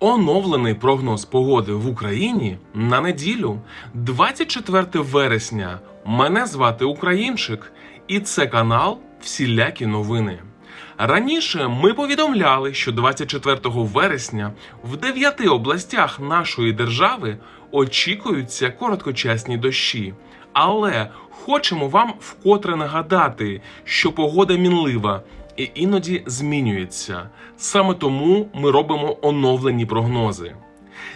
Оновлений прогноз погоди в Україні на неділю, 24 вересня. Мене звати Українчик, і це канал Всілякі новини. Раніше ми повідомляли, що 24 вересня в 9 областях нашої держави очікуються короткочасні дощі. Але хочемо вам вкотре нагадати, що погода мінлива і іноді змінюється. Саме тому ми робимо оновлені прогнози.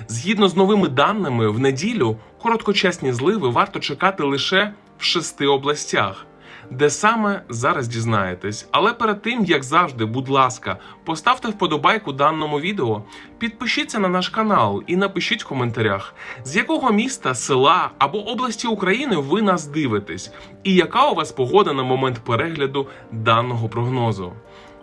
Згідно з новими даними, в неділю короткочасні зливи варто чекати лише в шести областях. Де саме зараз дізнаєтесь. Але перед тим, як завжди, будь ласка, поставте вподобайку даному відео, підпишіться на наш канал і напишіть в коментарях, з якого міста, села або області України ви нас дивитесь, і яка у вас погода на момент перегляду даного прогнозу.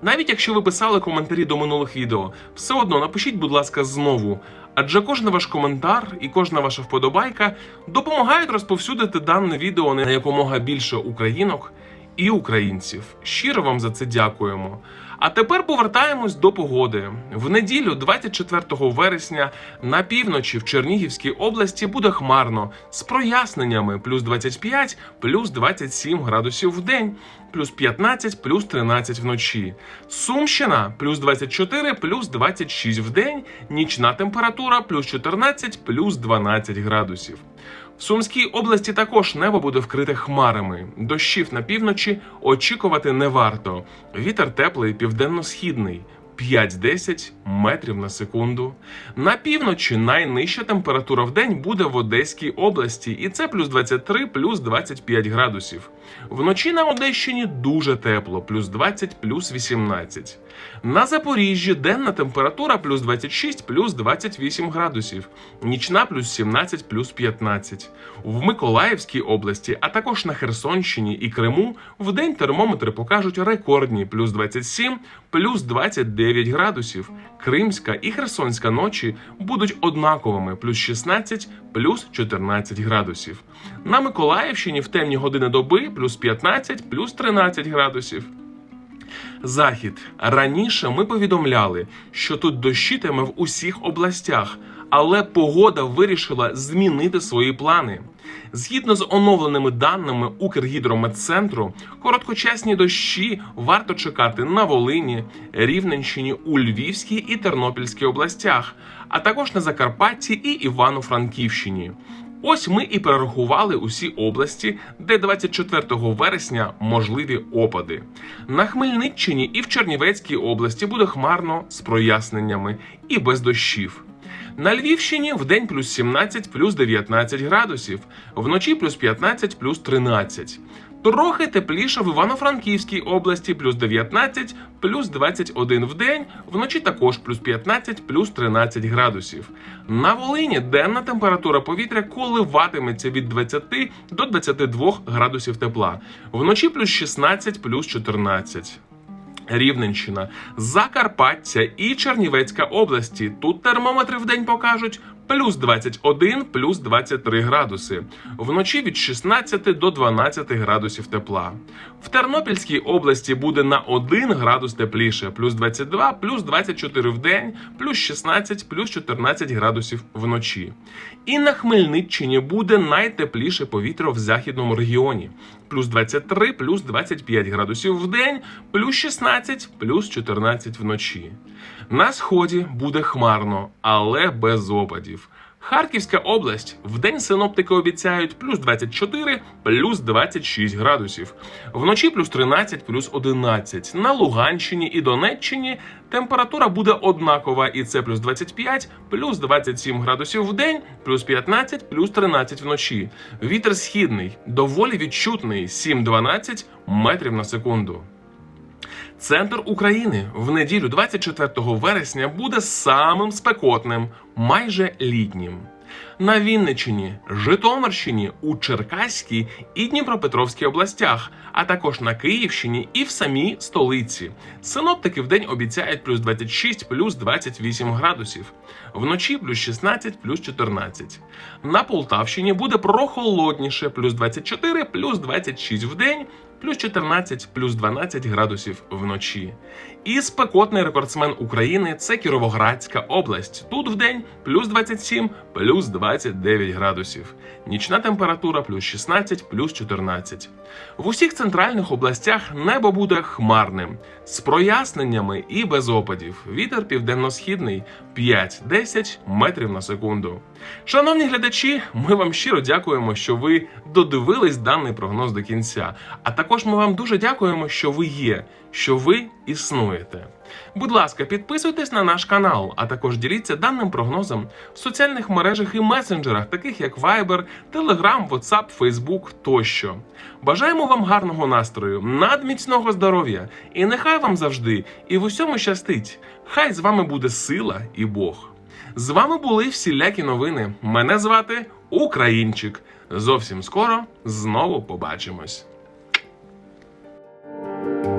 Навіть якщо ви писали коментарі до минулих відео, все одно напишіть, будь ласка, знову. Адже кожен ваш коментар і кожна ваша вподобайка допомагають розповсюдити дане відео на якомога більше українок і українців. Щиро вам за це дякуємо. А тепер повертаємось до погоди. В неділю, 24 вересня, на півночі в Чернігівській області буде хмарно з проясненнями плюс 25, плюс 27 градусів в день, плюс 15, плюс 13 вночі. Сумщина плюс 24, плюс 26 в день, нічна температура плюс 14, плюс 12 градусів. В Сумській області також небо буде вкрите хмарами. Дощів на півночі очікувати не варто. Вітер теплий південно-східний. 5-10 метрів на секунду. На півночі найнижча температура в день буде в Одеській області, і це плюс 23, плюс 25 градусів. Вночі на Одещині дуже тепло, плюс 20, плюс 18. На Запоріжжі денна температура плюс 26, плюс 28 градусів, нічна плюс 17, плюс 15. В Миколаївській області, а також на Херсонщині і Криму в день термометри покажуть рекордні плюс 27, плюс 29 градусів. Кримська і Херсонська ночі будуть однаковими плюс 16, плюс 14 градусів. На Миколаївщині в темні години доби плюс 15, плюс 13 градусів. Захід. Раніше ми повідомляли, що тут дощитиме в усіх областях, але погода вирішила змінити свої плани. Згідно з оновленими даними Укргідрометцентру, короткочасні дощі варто чекати на Волині, Рівненщині, у Львівській і Тернопільській областях, а також на Закарпатті і Івано-Франківщині. Ось ми і перерахували усі області, де 24 вересня можливі опади. На Хмельниччині і в Чернівецькій області буде хмарно з проясненнями і без дощів. На Львівщині в день плюс 17, плюс 19 градусів, вночі плюс 15, плюс 13. Трохи тепліше в Івано-Франківській області плюс 19, плюс 21 в день, вночі також плюс 15, плюс 13 градусів. На Волині денна температура повітря коливатиметься від 20 до 22 градусів тепла, вночі плюс 16, плюс 14. Рівненщина, Закарпаття і Чернівецька області. Тут термометри в день покажуть плюс 21, плюс 23 градуси. Вночі від 16 до 12 градусів тепла. В Тернопільській області буде на 1 градус тепліше, плюс 22, плюс 24 в день, плюс 16, плюс 14 градусів вночі. І на Хмельниччині буде найтепліше повітря в західному регіоні. Плюс 23, плюс 25 градусів в день, плюс 16, плюс 14 вночі. На сході буде хмарно, але без опадів. Харківська область в день синоптики обіцяють плюс 24, плюс 26 градусів. Вночі плюс 13, плюс 11. На Луганщині і Донеччині температура буде однакова, і це плюс 25, плюс 27 градусів в день, плюс 15, плюс 13 вночі. Вітер східний, доволі відчутний 7-12 метрів на секунду. Центр України в неділю 24 вересня буде самим спекотним, майже літнім. На Вінниччині, Житомирщині, у Черкаській і Дніпропетровській областях, а також на Київщині і в самій столиці. Синоптики в день обіцяють плюс 26, плюс 28 градусів. Вночі плюс 16, плюс 14. На Полтавщині буде прохолодніше, плюс 24, плюс 26 в день, плюс 14, плюс 12 градусів вночі. І спекотний рекордсмен України це Кіровоградська область. Тут в день плюс 27, плюс 29 градусів. Нічна температура плюс 16, плюс 14. В усіх центральних областях небо буде хмарним, з проясненнями і без опадів. Вітер південно-східний 5-10 метрів на секунду. Шановні глядачі, ми вам щиро дякуємо, що ви додивились даний прогноз до кінця. А також ми вам дуже дякуємо, що ви є, що ви існуєте. Будь ласка, підписуйтесь на наш канал, а також діліться даним прогнозом в соціальних мережах і месенджерах, таких як Viber, Telegram, WhatsApp, Facebook тощо. Бажаємо вам гарного настрою, надміцного здоров'я, і нехай вам завжди і в усьому щастить. Хай з вами буде сила і Бог. З вами були всілякі новини. Мене звати Українчик. Зовсім скоро знову побачимось. you